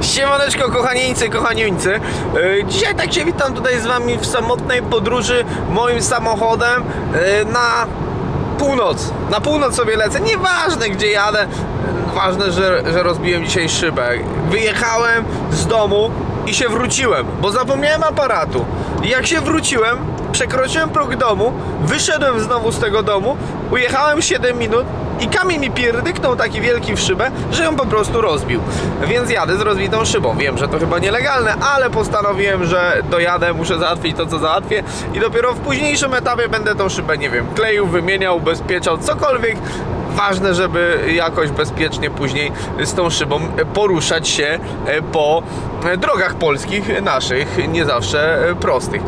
Siemaneczko kochanieńcy, kochanieńcy Yy, Dzisiaj tak się witam tutaj z wami w samotnej podróży moim samochodem yy, na północ. Na północ sobie lecę, nieważne gdzie jadę. Ważne, że, że rozbiłem dzisiaj szybę. Wyjechałem z domu i się wróciłem, bo zapomniałem aparatu. Jak się wróciłem, przekroczyłem próg domu Wyszedłem znowu z tego domu Ujechałem 7 minut i kamień mi pierdyknął taki wielki w szybę, że ją po prostu rozbił. Więc jadę z rozbitą szybą. Wiem, że to chyba nielegalne, ale postanowiłem, że dojadę, muszę załatwić to, co załatwię i dopiero w późniejszym etapie będę tą szybę, nie wiem, kleił, wymieniał, ubezpieczał, cokolwiek. Ważne, żeby jakoś bezpiecznie później z tą szybą poruszać się e, po drogach polskich naszych, nie zawsze e, prostych.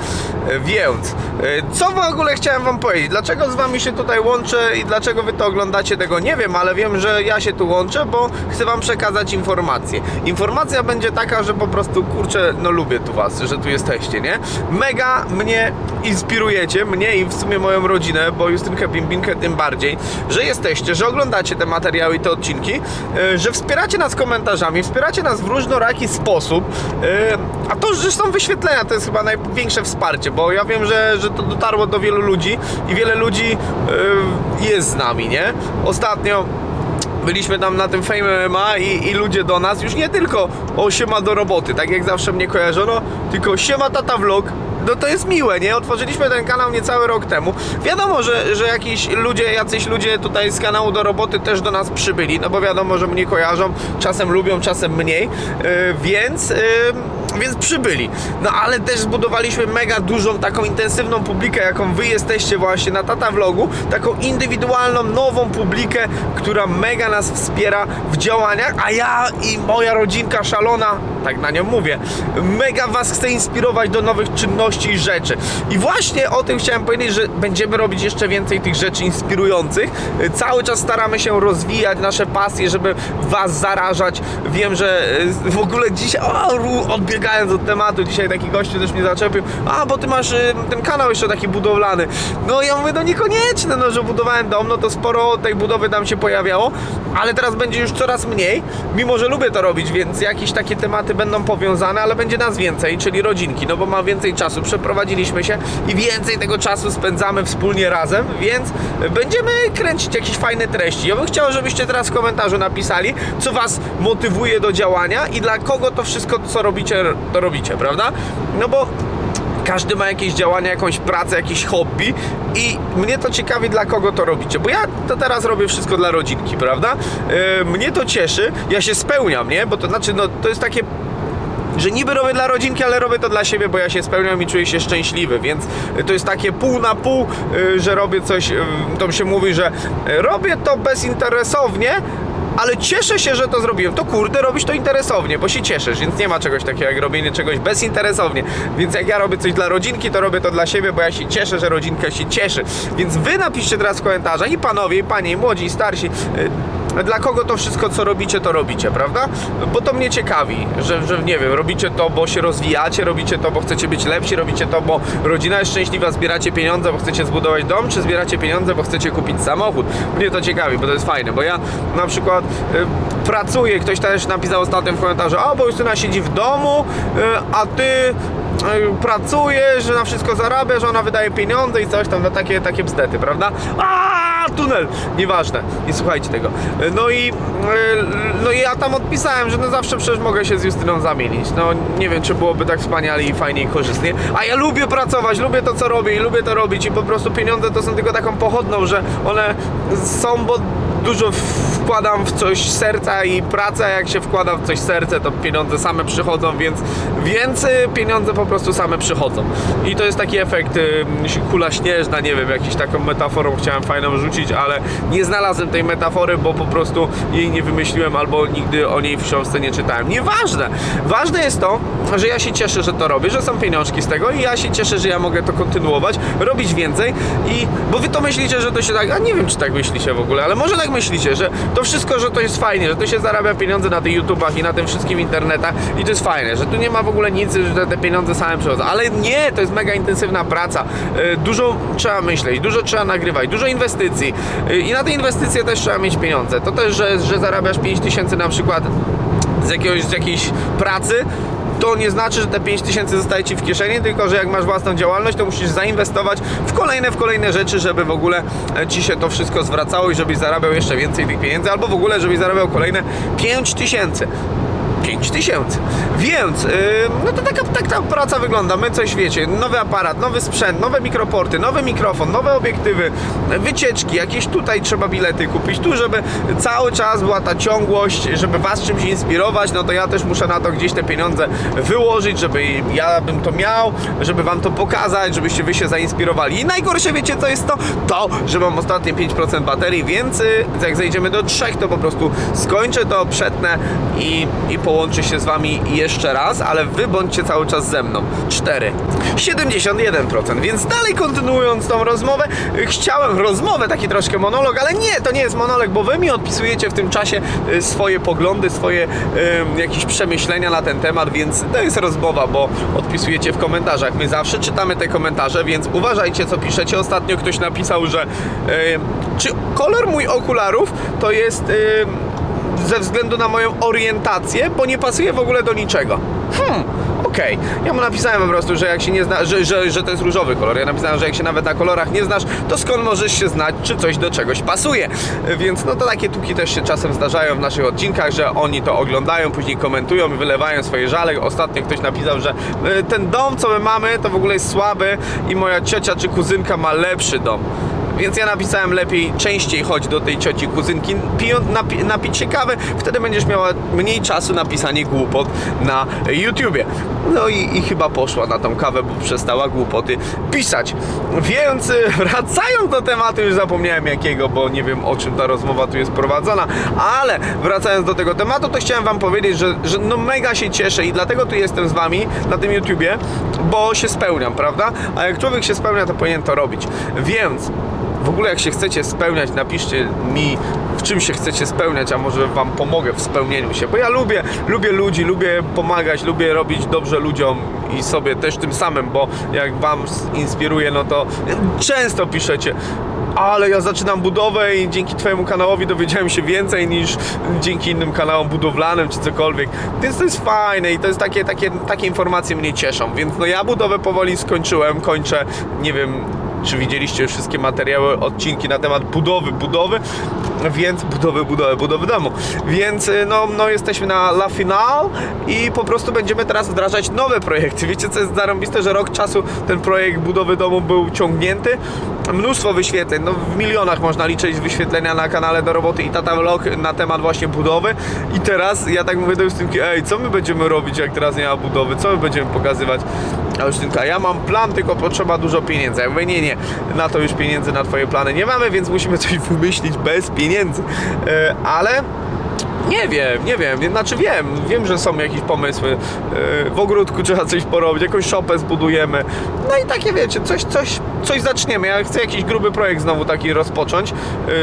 E, Więc, e, co w ogóle chciałem Wam powiedzieć? Dlaczego z Wami się tutaj łączę i dlaczego Wy to oglądacie, tego nie wiem, ale wiem, że ja się tu łączę, bo chcę Wam przekazać informację. Informacja będzie taka, że po prostu, kurczę, no lubię tu Was, że tu jesteście, nie? Mega mnie inspirujecie, mnie i w sumie moją rodzinę, bo Justynkę Bimbinkę tym bardziej, że jesteście, że oglądacie te materiały i te odcinki, że wspieracie nas komentarzami, wspieracie nas w różnoraki sposób, e, a to, są wyświetlenia, to jest chyba największe wsparcie, bo ja wiem, że, że to dotarło do wielu ludzi i wiele ludzi e, jest z nami, nie? Ostatnio byliśmy tam na tym Fame MMA i, i ludzie do nas już nie tylko o siema do roboty, tak jak zawsze mnie kojarzono, tylko siema tata vlog, no to jest miłe, nie? Otworzyliśmy ten kanał niecały rok temu. Wiadomo, że, że jakiś ludzie, jacyś ludzie tutaj z kanału do roboty też do nas przybyli, no bo wiadomo, że mnie kojarzą, czasem lubią, czasem mniej, yy, więc... Yy, więc przybyli. No ale też zbudowaliśmy mega dużą, taką intensywną publikę, jaką wy jesteście właśnie na Tata Vlogu, taką indywidualną, nową publikę, która mega nas wspiera w działaniach, a ja i moja rodzinka szalona, tak na nią mówię, mega was chcę inspirować do nowych czynności i rzeczy. I właśnie o tym chciałem powiedzieć, że będziemy robić jeszcze więcej tych rzeczy inspirujących. Cały czas staramy się rozwijać nasze pasje, żeby was zarażać. Wiem, że y, w ogóle dzisiaj, o, ru- odbiegając od tematu, dzisiaj taki gościu też mnie zaczepił, a bo ty masz y, ten kanał jeszcze taki budowlany. No ja mówię, no niekoniecznie, no że budowałem dom, no to sporo tej budowy tam się pojawiało, ale teraz będzie już coraz mniej, mimo że lubię to robić, więc jakieś takie tematy będą powiązane, ale będzie nas więcej, czyli rodzinki, no bo ma więcej czasu, przeprowadziliśmy się i więcej tego czasu spędzamy wspólnie razem, więc będziemy kręcić jakieś fajne treści. Ja bym chciał, żebyście teraz w komentarzu napisali, co was motywuje do działania i dla kogo to wszystko, co robicie, to robicie, prawda? No bo każdy ma jakieś działania, jakąś pracę, jakieś hobby i mnie to ciekawi, dla kogo to robicie, bo ja to teraz robię wszystko dla rodzinki, prawda? Yy, mnie to cieszy, ja się spełniam, nie? Bo to znaczy, no to jest takie że niby robię dla rodzinki, ale robię to dla siebie, bo ja się spełniam i czuję się szczęśliwy, więc to jest takie pół na pół, y, że robię coś, y, to się mówi, że y, robię to bezinteresownie, ale cieszę się, że to zrobiłem. To kurde, robisz to interesownie, bo się cieszysz, więc nie ma czegoś takiego jak robienie czegoś bezinteresownie. Więc jak ja robię coś dla rodzinki, to robię to dla siebie, bo ja się cieszę, że rodzinka się cieszy. Więc wy napiszcie teraz w komentarzach i panowie, i panie, i młodzi, i starsi, y, dla kogo to wszystko, co robicie, to robicie, prawda? Bo to mnie ciekawi, że, że nie wiem, robicie to, bo się rozwijacie, robicie to, bo chcecie być lepsi, robicie to, bo rodzina jest szczęśliwa, zbieracie pieniądze, bo chcecie zbudować dom, czy zbieracie pieniądze, bo chcecie kupić samochód. Mnie to ciekawi, bo to jest fajne, bo ja na przykład y, pracuję, ktoś też napisał ostatnio w komentarzu, a bo Justyna siedzi w domu, y, a ty y, pracujesz, że na wszystko zarabia, że ona wydaje pieniądze i coś tam, no takie, takie bzdety, prawda? Tunel! Nieważne, nie słuchajcie tego. No i, yy, no i ja tam odpisałem, że no zawsze przecież mogę się z Justyną zamienić. No nie wiem, czy byłoby tak wspaniale i fajnie i korzystnie. A ja lubię pracować, lubię to, co robię i lubię to robić i po prostu pieniądze to są tylko taką pochodną, że one są, bo dużo wkładam w coś serca i praca jak się wkłada w coś serce, to pieniądze same przychodzą, więc, więc pieniądze po prostu same przychodzą. I to jest taki efekt kula śnieżna, nie wiem, jakiś taką metaforą chciałem fajną rzucić, ale nie znalazłem tej metafory, bo po prostu jej nie wymyśliłem albo nigdy o niej w książce nie czytałem. Nieważne. Ważne jest to, że ja się cieszę, że to robię, że są pieniążki z tego i ja się cieszę, że ja mogę to kontynuować, robić więcej i bo wy to myślicie, że to się tak, a nie wiem czy tak myślicie w ogóle, ale może tak myślicie, że to wszystko, że to jest fajnie, że to się zarabia pieniądze na tych YouTubach i na tym wszystkim internetach i to jest fajne, że tu nie ma w ogóle nic, że te pieniądze same przychodzą, ale nie, to jest mega intensywna praca, Yy, dużo trzeba myśleć, dużo trzeba nagrywać, dużo inwestycji. Yy, i na te inwestycje też trzeba mieć pieniądze, to też, że, że zarabiasz 5000 na przykład z, jakiegoś, z jakiejś pracy, to nie znaczy, że te 5000 zostaje Ci w kieszeni, tylko że jak masz własną działalność, to musisz zainwestować w kolejne, w kolejne rzeczy, żeby w ogóle e, Ci się to wszystko zwracało i żebyś zarabiał jeszcze więcej tych pieniędzy, albo w ogóle, żebyś zarabiał kolejne 5000. 5 tysięcy. Więc, yy, no to taka, tak ta praca wygląda. My coś wiecie, nowy aparat, nowy sprzęt, nowe mikroporty, nowy mikrofon, nowe obiektywy, wycieczki, jakieś tutaj trzeba bilety kupić, tu, żeby cały czas była ta ciągłość, żeby Was czymś inspirować, no to ja też muszę na to gdzieś te pieniądze wyłożyć, żeby ja bym to miał, żeby Wam to pokazać, żebyście Wy się zainspirowali. I najgorsze wiecie co jest to? To, że mam ostatnie 5% baterii, więc y, jak zejdziemy do 3, to po prostu skończę to, przetnę i, i połączę się z Wami jeszcze raz, ale Wy bądźcie cały czas ze mną. 4. 71%, więc dalej kontynuując tą rozmowę, y, chciałem rozmowę, taki troszkę monolog, ale nie, to nie jest monolog, bo Wy mi odpisujecie w tym czasie y, swoje poglądy, swoje y, jakieś przemyślenia na ten temat, więc to jest rozmowa, bo odpisujecie w komentarzach. My zawsze czytamy te komentarze, więc uważajcie, co piszecie. Ostatnio ktoś napisał, że y, czy kolor mój okularów to jest y, ze względu na moją orientację, bo nie pasuje w ogóle do niczego. Hmm, okej. Ja mu napisałem po prostu, że jak się nie zna, że, że, że to jest różowy kolor. Ja napisałem, że jak się nawet na kolorach nie znasz, to skąd możesz się znać, czy coś do czegoś pasuje. Więc no to takie tuki też się czasem zdarzają w naszych odcinkach, że oni to oglądają, później komentują i wylewają swoje żale. Ostatnio ktoś napisał, że y, ten dom, co my mamy, to w ogóle jest słaby i moja ciocia czy kuzynka ma lepszy dom. Więc ja napisałem lepiej częściej chodź do tej cioci kuzynki, pijąc, napi, napić się wtedy będziesz miała mniej czasu na pisanie głupot na YouTubie. No i, i chyba poszła na tą kawę, bo przestała głupoty pisać. Więc y, wracając do tematu, już zapomniałem jakiego, bo nie wiem o czym ta rozmowa tu jest prowadzona, ale wracając do tego tematu, to chciałem wam powiedzieć, że, że no mega się cieszę i dlatego tu jestem z wami na tym YouTubie, bo się spełniam, prawda? A jak człowiek się spełnia, to powinien to robić. Więc w ogóle jak się chcecie spełniać, napiszcie mi w czym się chcecie spełniać, a może wam pomogę w spełnieniu się, bo ja lubię, lubię ludzi, lubię pomagać, lubię robić dobrze ludziom i sobie też tym samym, bo jak wam inspiruje, no to często piszecie ale ja zaczynam budowę i dzięki Twojemu kanałowi dowiedziałem się więcej niż dzięki innym kanałom budowlanym czy cokolwiek. Więc to jest fajne i to jest takie, takie, takie informacje mnie cieszą. Więc no ja budowę powoli skończyłem, kończę, nie wiem, czy widzieliście wszystkie materiały, odcinki na temat budowy, budowy, więc budowy, budowy, budowy domu. Więc y, no, no jesteśmy na La Final i po prostu będziemy teraz wdrażać nowe projekty. Wiecie co jest zarąbiste, że rok czasu ten projekt budowy domu był ciągnięty. Mnóstwo wyświetleń, no w milionach można liczyć wyświetlenia na kanale do roboty i Tata Vlog na temat właśnie budowy. I teraz ja tak mówię do Justynki, ej, co my będziemy robić jak teraz nie ma budowy, co my będziemy pokazywać? A Justynka, ja mam plan, tylko potrzeba dużo pieniędzy. Ja mówię, nie, nie, na to już pieniędzy na twoje plany nie mamy, więc musimy coś wymyślić bez pieniędzy. E, ale nie wiem, nie wiem, znaczy wiem, wiem, że są jakieś pomysły. Yy, W ogródku trzeba coś porobić, jakąś szopę zbudujemy. No i takie wiecie, coś, coś, coś zaczniemy. Ja chcę jakiś gruby projekt znowu taki rozpocząć. Yy,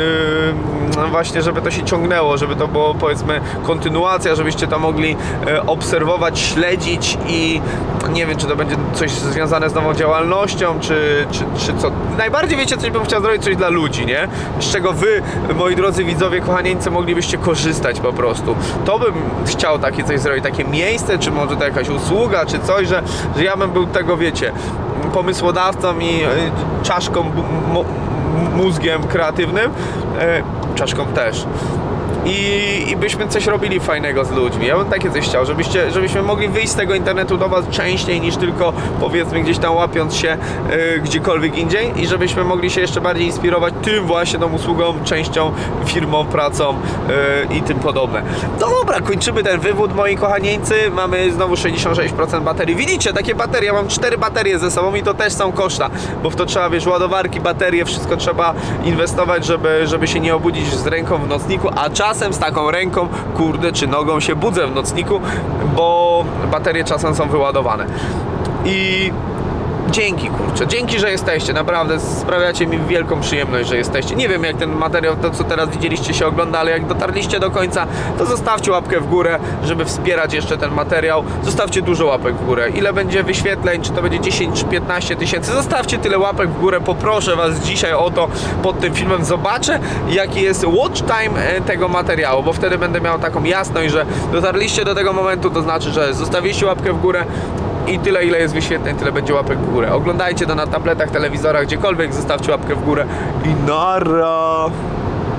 no właśnie, żeby to się ciągnęło, żeby to było powiedzmy kontynuacja, żebyście to mogli e, obserwować, śledzić i nie wiem, czy to będzie coś związane z nową działalnością, czy, czy, czy co. Najbardziej wiecie, coś bym chciał zrobić, coś dla ludzi, nie? Z czego wy, moi drodzy widzowie, kochanieńcy, moglibyście korzystać po prostu. To bym chciał takie coś zrobić, takie miejsce, czy może to jakaś usługa, czy coś, że, że ja bym był tego, wiecie, pomysłodawcą i y, czaszką, mózgiem kreatywnym, e, czaszką też. I, I byśmy coś robili fajnego z ludźmi. Ja bym takie coś chciał, żebyście, żebyśmy mogli wyjść z tego internetu do Was częściej niż tylko powiedzmy gdzieś tam łapiąc się e, gdziekolwiek indziej i żebyśmy mogli się jeszcze bardziej inspirować tym właśnie tą usługą, częścią, firmą, pracą e, i tym podobne. Dobra, kończymy ten wywód moi kochanieńcy. Mamy znowu 66% baterii. Widzicie, takie baterie, ja mam cztery baterie ze sobą i to też są koszta, bo w to trzeba, wiesz, ładowarki, baterie, wszystko trzeba inwestować, żeby, żeby się nie obudzić z ręką w nocniku, a czasem z taką ręką, kurde, czy nogą się budzę w nocniku, bo baterie czasem są wyładowane. I dzięki kurczę, dzięki, że jesteście, naprawdę sprawiacie mi wielką przyjemność, że jesteście. Nie wiem jak ten materiał, to co teraz widzieliście się ogląda, ale jak dotarliście do końca, to zostawcie łapkę w górę, żeby wspierać jeszcze ten materiał. Zostawcie dużo łapek w górę. Ile będzie wyświetleń, czy to będzie 10 czy 15 tysięcy, zostawcie tyle łapek w górę, poproszę was dzisiaj o to pod tym filmem. Zobaczę jaki jest watch time e, tego materiału, bo wtedy będę miał taką jasność, że dotarliście do tego momentu, to znaczy, że zostawiliście łapkę w górę, i tyle ile jest wyświetleń, tyle będzie łapek w górę. Oglądajcie to na tabletach, telewizorach, gdziekolwiek, zostawcie łapkę w górę i nara!